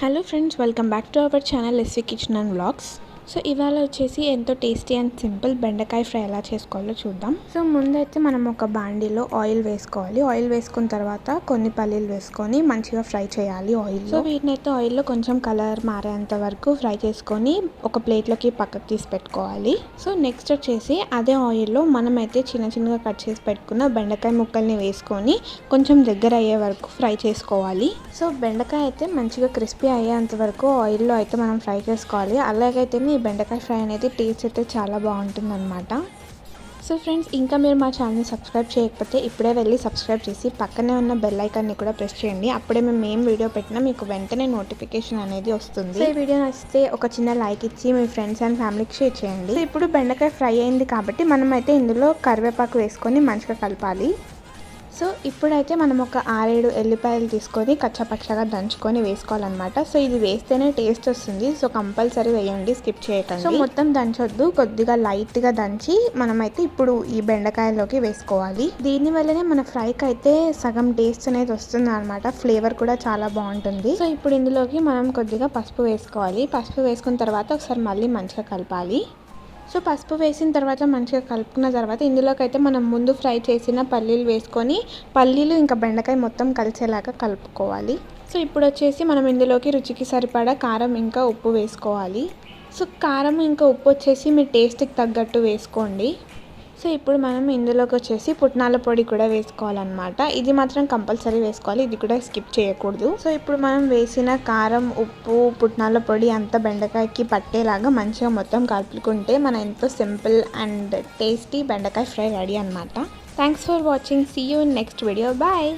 Hello friends, welcome back to our channel SV Kitchen Vlogs. So ఇవాళ వచ్చేసి ఎంతో tasty and simple బెండకాయ fry ఎలా చేసుకోవాలో చూద్దాం. సో ముందైతే మనం ఒక బాండీలో ఆయిల్ వేసుకోవాలి. ఆయిల్ వేసుకున్న తర్వాత కొన్ని పల్లీలు వేసుకొని మంచిగా ఫ్రై చేయాలి ఆయిల్ సో వీటిని అయితే ఆయిల్లో కొంచెం కలర్ మారేంత వరకు ఫ్రై చేసుకొని ఒక ప్లేట్లోకి పక్కకు తీసి పెట్టుకోవాలి. సో నెక్స్ట్ వచ్చేసి అదే ఆయిల్లో మనమైతే చిన్న చిన్నగా కట్ చేసి పెట్టుకున్న బెండకాయ ముక్కల్ని వేసుకొని కొంచెం దగ్గర అయ్యే వరకు ఫ్రై చేసుకోవాలి. సో బెండకాయ అయితే మంచిగా క్రిస్పీ అయ్యేంత వరకు ఆయిల్లో అయితే మనం ఫ్రై చేసుకోవాలి. అలాగైతే ఈ బెండకాయ ఫ్రై అనేది టేస్ట్ అయితే చాలా బాగుంటుంది అనమాట సో ఫ్రెండ్స్ ఇంకా మీరు మా ఛానల్ని సబ్స్క్రైబ్ చేయకపోతే ఇప్పుడే వెళ్ళి సబ్స్క్రైబ్ చేసి పక్కనే ఉన్న బెల్ ఐకాన్ని కూడా ప్రెస్ చేయండి. అప్పుడే మేము ఏం వీడియో పెట్టినా మీకు వెంటనే నోటిఫికేషన్ అనేది వస్తుంది. ఈ వీడియో నచ్చితే ఒక చిన్న లైక్ ఇచ్చి మీ ఫ్రెండ్స్ అండ్ ఫ్యామిలీకి షేర్ చేయండి. సో ఇప్పుడు బెండకాయ ఫ్రై అయింది కాబట్టి మనం అయితే ఇందులో కరివేపాకు వేసుకొని మంచిగా కలపాలి. సో ఇప్పుడైతే మనం ఒక ఆరేడు ఎల్లిపాయలు తీసుకొని కచ్చపచ్చగా దంచుకొని వేసుకోవాలన్నమాట. సో ఇది వేస్తేనే టేస్ట్ వస్తుంది. సో కంపల్సరీ వేయండి స్కిప్ చేయకండి. సో మొత్తం దంచొద్దు కొద్దిగా లైట్గా దంచి మనమైతే ఇప్పుడు ఈ బెండకాయలోకి వేసుకోవాలి. దీని వల్లనే మన ఫ్రైకి అయితే సగం టేస్ట్ అనేది వస్తుంది అనమాట ఫ్లేవర్ కూడా చాలా బాగుంటుంది. సో ఇప్పుడు ఇందులోకి మనం కొద్దిగా పసుపు వేసుకోవాలి. పసుపు వేసుకున్న తర్వాత ఒకసారి మళ్ళీ మంచిగా కలపాలి. సో పసుపు వేసిన తర్వాత మంచిగా కలుపుకున్న తర్వాత ఇందులోకి అయితే మనం ముందు ఫ్రై చేసిన పల్లీలు వేసుకొని పల్లీలు ఇంకా బెండకాయ మొత్తం కలిసేలాగా కలుపుకోవాలి. సో ఇప్పుడు వచ్చేసి మనం ఇందులోకి రుచికి సరిపడా కారం ఇంకా ఉప్పు వేసుకోవాలి. సో కారం ఇంకా ఉప్పు వచ్చేసి మీ టేస్ట్కి తగ్గట్టు వేసుకోండి. సో ఇప్పుడు మనం ఇందులోకి వచ్చేసి పుట్నాల పొడి కూడా వేసుకోవాలన్నమాట. ఇది మాత్రం కంపల్సరీ వేసుకోవాలి. ఇది కూడా స్కిప్ చేయకూడదు. సో ఇప్పుడు మనం వేసిన కారం ఉప్పు పుట్నాల పొడి అంతా బెండకాయకి పట్టేలాగా మంచిగా మొత్తం కలుపుకుంటే మన ఎంతో సింపుల్ అండ్ టేస్టీ బెండకాయ ఫ్రై రెడీ అనమాట thanks for watching see you in next video bye